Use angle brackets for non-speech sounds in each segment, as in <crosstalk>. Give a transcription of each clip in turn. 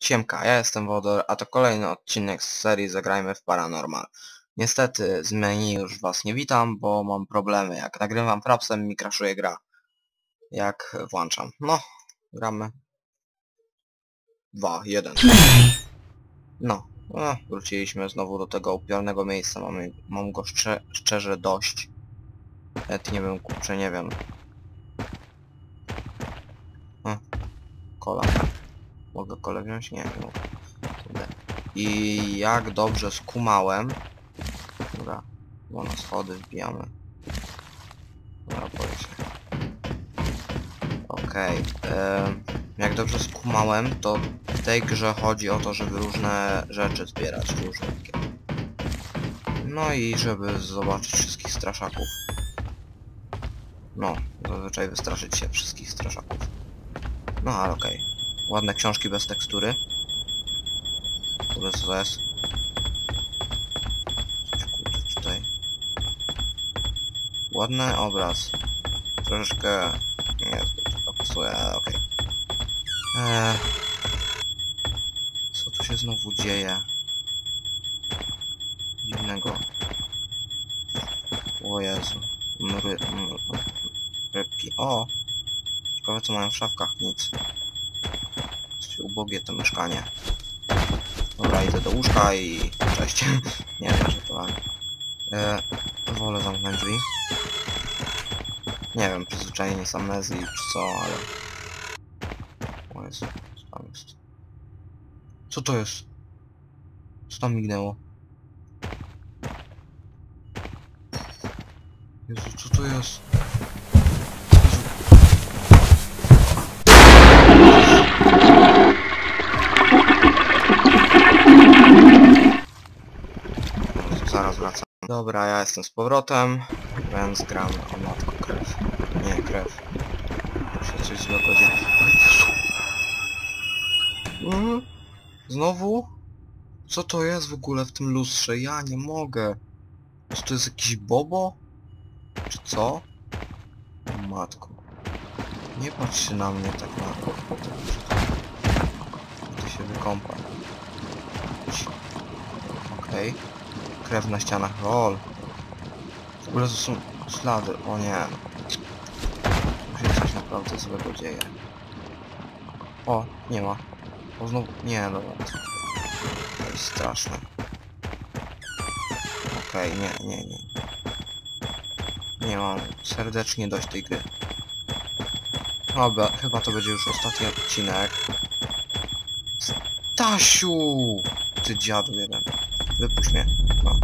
Siemka, ja jestem Wodor, a to kolejny odcinek z serii Zagrajmy w Paranormal. Niestety z menu już was nie witam, bo mam problemy. Jak nagrywam frapsem mi crashuje gra. Jak włączam. No, gramy. Dwa, jeden. No, no wróciliśmy znowu do tego upiornego miejsca. Mamy, mam go szcze, szczerze dość. Nawet nie wiem, kurczę, nie wiem. O, kola. Mogę kole wziąć? Nie, nie mogę. I jak dobrze skumałem... Dobra, bo na schody wbijamy. Dobra, powiedzmy. Okej. em, jak dobrze skumałem, to w tej grze chodzi o to, żeby różne rzeczy zbierać, różne. No i żeby zobaczyć wszystkich straszaków. No, zazwyczaj wystraszyć się wszystkich straszaków. No ale okej. Ładne książki bez tekstury. Kurde, co to jest? Coś kurde tutaj. Ładny obraz. Troszeczkę niezbyt pasuje, ale okej. Eee, co tu się znowu dzieje? Dziwnego. O Jezu. Mry, mry, rybki. O! Ciekawe co mają w szafkach. Nic. Dość ubogie to mieszkanie. Dobra, idę do łóżka i... Cześć. <laughs> nie wiem, że to e, Wolę zamknąć drzwi. Nie wiem, przyzwyczajenie z amnezji czy co, ale... O Jezu, co tam jest? Co to jest? Co tam mignęło? Jezu, co to jest? Dobra, ja jestem z powrotem, więc gram o matko krew. Nie, krew. Tu się coś złego dzieje. Mhm. Znowu? Co to jest w ogóle w tym lustrze? Ja nie mogę. Czy to jest jakiś bobo? Czy co? O matko. Nie patrz się na mnie tak na... Ty się wykąpaj. Okej. Krew na ścianach, lol. W ogóle to są ślady, o nie. Tu się coś naprawdę złego dzieje. O, nie ma. O, znowu, nie, dobra. To jest straszne. Okej, nie, nie, nie. Nie mam serdecznie dość tej gry. Dobra, chyba to będzie już ostatni odcinek. Stasiu! Ty dziadu jeden. Wypuść mnie. No.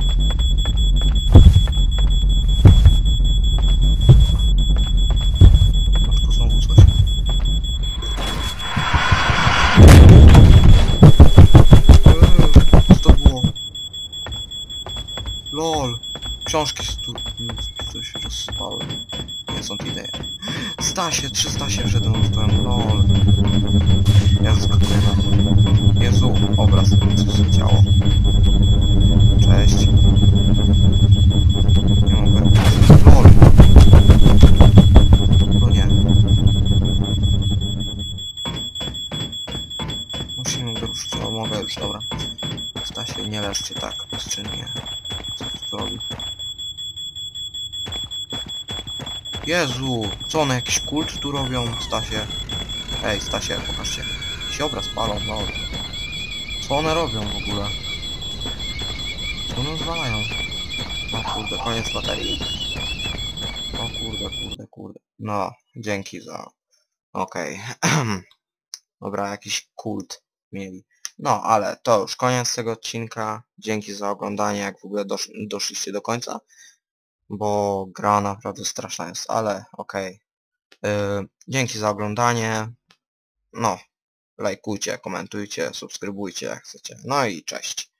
Matko, znowu coś. Eee, Co to było? LOL! Książki stu... coś rozspały. Nie są idee. Stasie, 300 się wszedłem w tłem, LOL. Ja zaskakuję na... Jezu, obraz, co się działo. Cześć. Nie mogę. LOL. No nie. Musimy go ruszyć, o mogę już, dobra. Stasie, nie leżcie tak bezczynnie. Co tu robi? Jezu, co one jakiś kult tu robią, Stasie? Ej, Stasie, pokażcie. Jakiś obraz palą, no. Co one robią w ogóle? Co one zwalają? O kurde, koniec baterii. O kurde, kurde, kurde. No, dzięki za... Okej. <clears throat> Dobra, jakiś kult mieli. No, ale to już koniec tego odcinka. Dzięki za oglądanie, jak w ogóle dosz doszliście do końca. Bo gra naprawdę straszna jest, ale okej. Yy, dzięki za oglądanie. No, lajkujcie, komentujcie, subskrybujcie jak chcecie. No i cześć.